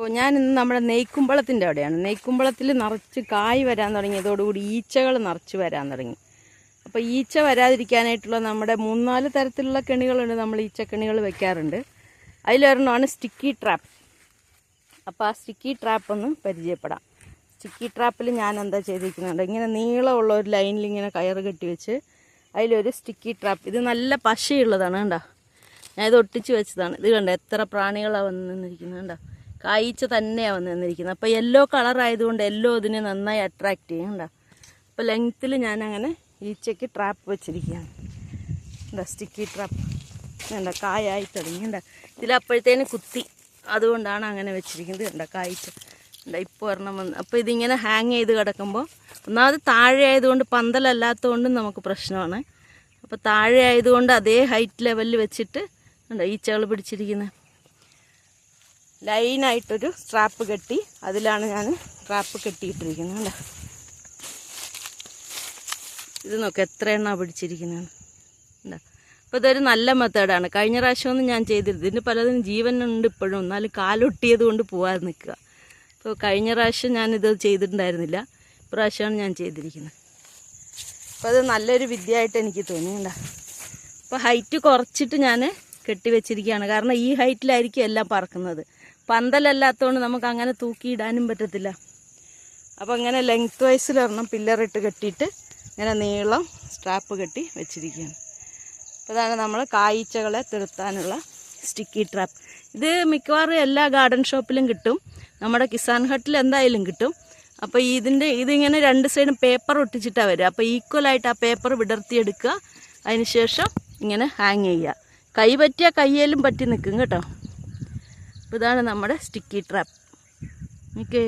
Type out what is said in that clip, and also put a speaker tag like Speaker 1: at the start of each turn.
Speaker 1: അപ്പോൾ ഞാൻ ഇന്ന് നമ്മുടെ നെയ്ക്കുമ്പളത്തിന്റെ അവിടെയാണ്. നെയ്ക്കുമ്പളത്തിൽ നിറച്ച് കായ് വരാൻ തുടങ്ങിയതോടുകൂടി ഈച്ചകൾ നിറച്ച് വരാൻ തുടങ്ങി. അപ്പോൾ ഈച്ച വരാതിരിക്കാനായിട്ടുള്ള നമ്മുടെ മൂന്നാൽ തരത്തിലുള്ള കെണികളുണ്ട്. നമ്മൾ ഈച്ചക്കെണികൾ വെക്കാറുണ്ട്. അതിലൊരെണ്ണമാണ് സ്റ്റിക്കി ട്രാപ്പ്. അപ്പോൾ ആ സ്റ്റിക്കി ട്രാപ്പ് ഒന്ന് പരിചയപ്പെടാം. സ്റ്റിക്കി ട്രാപ്പിൽ ഞാൻ എന്താ ചെയ്തിരിക്കുന്നുണ്ട്. ഇങ്ങനെ നീളമുള്ള ഒരു ലൈനിൽ ഇങ്ങനെ കയറ് കെട്ടി വെച്ച് അതിലൊരു സ്റ്റിക്കി ട്രാപ്പ്. ഇത് നല്ല പശയുള്ളതാണ് കണ്ടോ? ഞാൻ ഇത് ഒട്ടിച്ച് വെച്ചതാണ്. ഇത് കണ്ടോ? എത്ര പ്രാണികളാണ് വന്ന് നിന്നിരിക്കുന്നത് കണ്ടോ? കായ്ച്ച തന്നെയാണ് വന്ന് നിന്നിരിക്കുന്നത്. അപ്പോൾ യെല്ലോ കളർ ആയതുകൊണ്ട് യെല്ലോ ഇതിനെ നന്നായി അട്രാക്റ്റ് ചെയ്യും കണ്ടോ? അപ്പോൾ ലെങ്ത്തിൽ ഞാനങ്ങനെ ഈച്ചയ്ക്ക് ട്രാപ്പ് വെച്ചിരിക്കുകയാണ്. എന്താ സ്റ്റിക്കി ട്രാപ്പ് വേണ്ട കായായി തുടങ്ങി കണ്ട? ഇതിലപ്പോഴത്തേന് കുത്തി. അതുകൊണ്ടാണ് അങ്ങനെ വെച്ചിരിക്കുന്നത് ഉണ്ട കായ്ച്ച എന്താ ഇപ്പോൾ ഒരെണ്ണം വന്ന്. അപ്പോൾ ഇതിങ്ങനെ ഹാങ് ചെയ്ത് കിടക്കുമ്പോൾ ഒന്നാമത് താഴെ ആയതുകൊണ്ട് പന്തലല്ലാത്തതുകൊണ്ടും നമുക്ക് പ്രശ്നമാണ്. അപ്പോൾ താഴെ ആയതുകൊണ്ട് അതേ ഹൈറ്റ് ലെവലിൽ വെച്ചിട്ട് ഉണ്ട് ഈച്ചകൾ പിടിച്ചിരിക്കുന്നത് ലൈനായിട്ടൊരു സ്ട്രാപ്പ് കെട്ടി അതിലാണ് ഞാൻ ട്രാപ്പ് കെട്ടിയിട്ടിരിക്കുന്നത് കണ്ടോ? ഇത് നോക്ക് എത്ര എണ്ണ പിടിച്ചിരിക്കുന്നതാണ് എന്താ അപ്പോൾ ഇതൊരു നല്ല മെത്തേഡാണ് കഴിഞ്ഞ പ്രാവശ്യമൊന്നും ഞാൻ ചെയ്തിരുന്നു ഇതിന് പലതിനും ജീവനുണ്ട് ഇപ്പോഴും. എന്നാലും കാലൊട്ടിയത് കൊണ്ട് പോകാതെ നിൽക്കുക. അപ്പോൾ കഴിഞ്ഞ പ്രാവശ്യം ഞാനിത് ചെയ്തിട്ടുണ്ടായിരുന്നില്ല. ഇപ്രാവശ്യമാണ് ഞാൻ ചെയ്തിരിക്കുന്നത്. അപ്പോൾ അത് നല്ലൊരു വിദ്യയായിട്ട് എനിക്ക് തോന്നിയിട്ടുണ്ട് അപ്പോൾ ഹൈറ്റ് കുറച്ചിട്ട് ഞാൻ കെട്ടിവെച്ചിരിക്കുകയാണ് കാരണം ഈ ഹൈറ്റിലായിരിക്കും എല്ലാം പറക്കുന്നത്. പന്തലല്ലാത്തതുകൊണ്ട് നമുക്ക് അങ്ങനെ തൂക്കിയിടാനും പറ്റത്തില്ല. അപ്പോൾ അങ്ങനെ ലെങ്ത് വൈസിൽ ഒരെണ്ണം പില്ലറിട്ട് കെട്ടിയിട്ട് ഇങ്ങനെ നീളം സ്ട്രാപ്പ് കെട്ടി വെച്ചിരിക്കുകയാണ്. അപ്പോൾ അതാണ് നമ്മൾ കായ്ച്ചകളെ തിരുത്താനുള്ള സ്റ്റിക്കി ട്രാപ്പ് ഇത് മിക്കവാറും എല്ലാ ഗാർഡൻ ഷോപ്പിലും കിട്ടും. നമ്മുടെ കിസാൻ ഹട്ടിൽ എന്തായാലും കിട്ടും. അപ്പോൾ ഇതിന്റെ ഇതിങ്ങനെ രണ്ട് സൈഡും പേപ്പർ ഒട്ടിച്ചിട്ടാണ് വരിക. അപ്പോൾ ഈക്വലായിട്ട് ആ പേപ്പർ വിടർത്തിയെടുക്കുക. അതിന് ശേഷം ഇങ്ങനെ ഹാങ് ചെയ്യുക. കൈ പറ്റിയാൽ കയ്യേലും പറ്റി നിൽക്കും കേട്ടോ. അപ്പോൾ ഇതാണ് നമ്മുടെ സ്റ്റിക്കി ട്രാപ്പ് ഓക്കെ